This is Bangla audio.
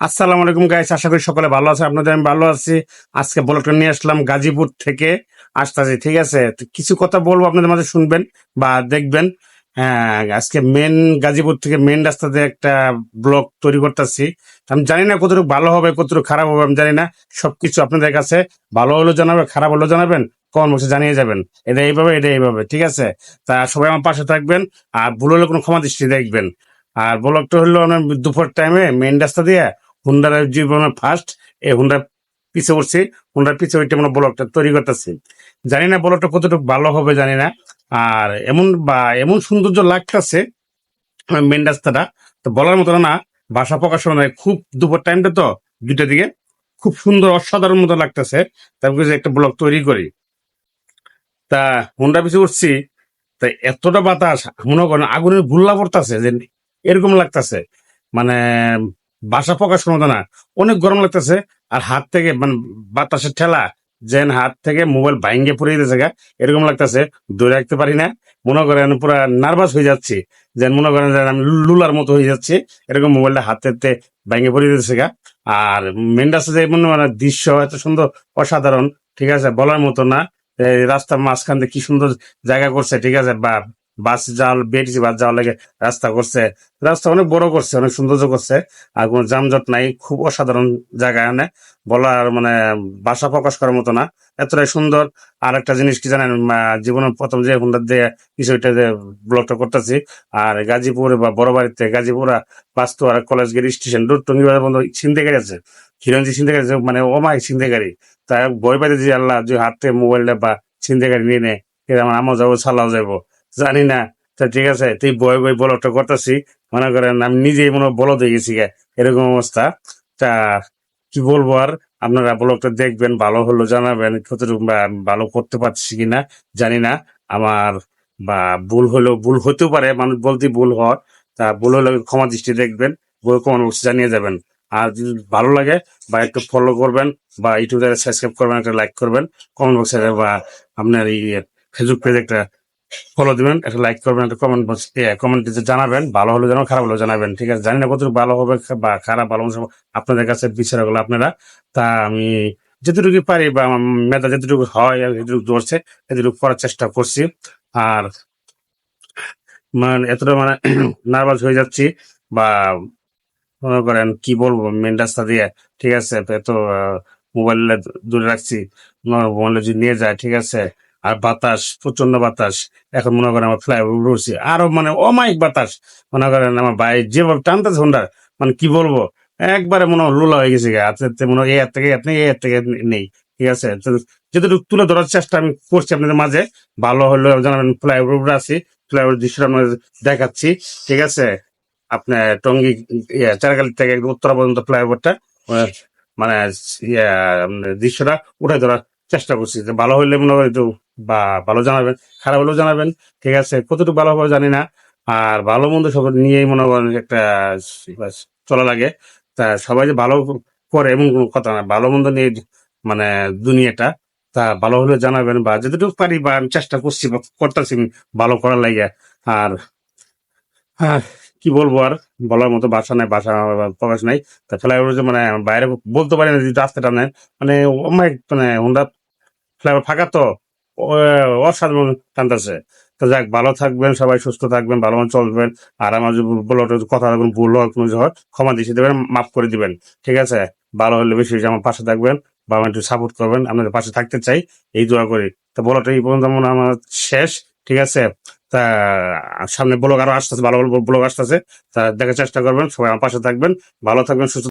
আসসালামু আলাইকুম গাইস আশা করি সকলে ভালো আছে, আপনাদের আমি ভালো আছি। আজকে ব্লগটা নিয়ে আসলাম গাজীপুর থেকে আসতেছি, ঠিক আছে? কিছু কথা বলব, আপনাদের মাঝে শুনবেন বা দেখবেন। হ্যাঁ আজকে মেন গাজীপুর থেকে মেন রাস্তাতে একটা ব্লগ তৈরি করতেছি। আমি জানি না কতটুকু ভালো হবে, কতটুকু খারাপ হবে, আমি জানি না। সবকিছু আপনাদের কাছে ভালো হলেও জানাবেন, খারাপ হলেও জানাবেন, কমেন্ট বক্সে জানিয়ে যাবেন। এটা এইভাবে এটা এইভাবে, ঠিক আছে? তা সবাই আমার পাশে থাকবেন আর ভুল হলে কোনো ক্ষমা দৃষ্টি দেখবেন। আর ব্লগটা হলো আমার দুপুর টাইমে মেন রাস্তা দিয়ে হুন্ডার জীবনের ফার্স্ট এই হুন্ডার পিছে উঠছি হুন্ডার পিছে ওইটা মানে ব্লগটা তৈরি করতেছি? জানি না ব্লগটা কতটুকু ভালো হবে, জানি না। আর এমন বা এমন সৌন্দর্য লাগতেছে মেন রাস্তাটা। তো বলার মতো না, ভাষা প্রকাশ নয় খুব দুপুর টাইমটা তো, দুইটা দিকে। খুব সুন্দর, অসাধারণ মতো লাগতেছে। তারপরে যে একটা ব্লগ তৈরি করি। তা হুন্ডা পিছে উঠছি তা এতটা বাতাস, মনে করেন আগুনের গুল্লা পড়তেছে, যে এরকম লাগতেছে। মানে বাসা প্রকাশ করার না। অনেক গরম লাগতেছে আর হাত থেকে মানে বাতাসের ঠেলা, যেন হাত থেকে মোবাইল ভাঙ্গে পড়ে দিতেছে গা, এরকম লাগতেছে। ধরে রাখতে পারি না। মনে করেন পুরা নার্ভাস হয়ে যাচ্ছি। যেন মনে করেন যে আমি লুলার মতো হয়ে যাচ্ছি। এরকম মোবাইলটা হাতে ভাঙ্গে পড়ে দিতেছে গা। আর মেন রাস্তা যে মনে মানে দৃশ্য এত সুন্দর, অসাধারণ, ঠিক আছে? বলার মতো না। রাস্তার মাঝখান দিয়ে কি সুন্দর জায়গা করছে, ঠিক আছে? বা বাস যাওয়ার বেরিয়েছি বাস যাওয়ার লাগে রাস্তা করছে। রাস্তা অনেক বড় করছে, অনেক সৌন্দর্য করছে, আর কোনো যানজট নাই, খুব অসাধারণ জায়গা এনে বলার মানে ভাষা প্রকাশ করার মতো না, এতটাই সুন্দর। আর একটা জিনিস কি জানেন জীবনের প্রথম যে হুন্ডার দিয়ে বিষয়টা যে ব্লগটা করতেছি, আর গাজীপুর বা বড় বাড়িতে গাজীপুরা আর কলেজ গেট স্টেশন দূর টঙ্গিবাজার বন্ধ চিনতে গেছে হিরঞ্জি চিনতে গেছে মানে ওমাই চিনতে গাড়ি। তাই বই পাইতে যে আল্লাহ, যে হাতে মোবাইলটা বা চিনতে গাড়ি নিয়ে নেয় আমার আমও যাব ছালাও যাব জানি না তা ঠিক আছে, তুই বয় বই বলটা করতেছি, মনে করেন আমি নিজেই মনে বলদ হয়ে গেছি এরকম অবস্থা। তা কি বলব আর, আপনারা ব্লগটা দেখবেন, ভালো হলো জানাবেন, কতটুকু ভালো করতে পারছি কিনা জানি না আমার বা ভুল হলেও ভুল হতেও পারে, মানুষ বলতে ভুল হয় তা ভুল হলে ক্ষমা দৃষ্টি দেখবেন বই বক্সে জানিয়ে যাবেন। আর যদি ভালো লাগে বা একটু ফলো করবেন বা ইউটিউবে সাবস্ক্রাইব করবেন, একটা লাইক করবেন কমেন্ট বক্সে বা আপনার এই ফেসবুক পেজে একটা ফলো দিবেন একটা লাইক করবেন একটা কমেন্ট কমেন্ট জানাবেন ভালো হলে জানাবেন খারাপ হলেও জানাবেন ঠিক আছে? জানি না কতটুকু ভালো হবে বা খারাপ ভালো হবে, আপনাদের কাছে বিচারগুলো আপনারা। তা আমি যেটুকু পারি বা মেধা যেটুকু হয় যেটুকু ধরছে সেটুকু করার চেষ্টা করছি। আর মানে এতটা মানে নার্ভাস হয়ে যাচ্ছি বা মনে করেন কি বলব মেন রাস্তা দিয়ে ঠিক আছে? এত মোবাইল দূরে রাখছি মোবাইল যদি নিয়ে যায় ঠিক আছে? আর বাতাস প্রচণ্ড বাতাস। এখন মনে করেন আমার ফ্লাইওভার উঠছি আরও মানে অমায়িক বাতাস। মনে করেন আমার ভাই যেভাবে টানতেছে হোন্ডা মানে কি বলব? একবারে মনে হয় লুলা হয়ে গেছে হাতে মনে হয় হাত থেকে এই হাত থেকে নেই। ঠিক আছে? যেটুকু তুলে ধরার চেষ্টা আমি করছি আপনাদের মাঝে ভালো হলো জানাবেন ফ্লাইওভার আছি। ফ্লাইওভার দৃশ্যটা আপনাদের দেখাচ্ছি। ঠিক আছে? আপনার টঙ্গি ইয়ে, চারগালি থেকে উত্তরা পর্যন্ত ফ্লাইওভারটা মানে ইয়ে, দৃশ্যটা উঠে ধরার চেষ্টা করছি। ভালো হইলে মনে হয় একটু বা ভালো জানাবেন, খারাপ হলেও জানাবেন, ঠিক আছে? কতটুকু ভালো হবে জানি না, আর ভালো মন্দ সব নিয়েই মনে করেন একটা চলা লাগে। তা সবাই যে ভালো করে এমন কোনো কথা না, ভালো মন্দ নিয়ে মানে দুনিয়াটা, তা ভালো হলে জানাবেন বা যতটুকু পারি বা আমি চেষ্টা করছি বা করতেছি ভালো করার লাগে আর কি বলব আর? বলার মতো ভাষা নাই, ভাষা প্রকাশ নাই। তা ফ্লাইওভার যে মানে বাইরে বলতে পারি না যে রাস্তাটা নেন মানে মানে হুন্ডা ফ্লাইওভার ফাঁকা তো। অসাধারণ টানতেছে তো যাক, ভালো থাকবেন, সবাই সুস্থ থাকবেন, ভালো মতো চলবেন, আর আমার কথা যখন ভুল হয় ক্ষমা দিয়ে দেবেন, মাফ করে দিবেন। ঠিক আছে? ভালো হলে বেশি আমার পাশে থাকবেন বা একটু সাপোর্ট করবেন, আপনাদের পাশে থাকতে চাই, এই দোয়া করি। তো বলাটা এই পর্যন্ত মনে আমার শেষ, ঠিক আছে? তা, সামনে ব্লগ আরও আসতেছে, ভালো ভালো ব্লগ আসতেছে, তা দেখার চেষ্টা করবেন, সবাই আমার পাশে থাকবেন, ভালো থাকবেন, সুস্থ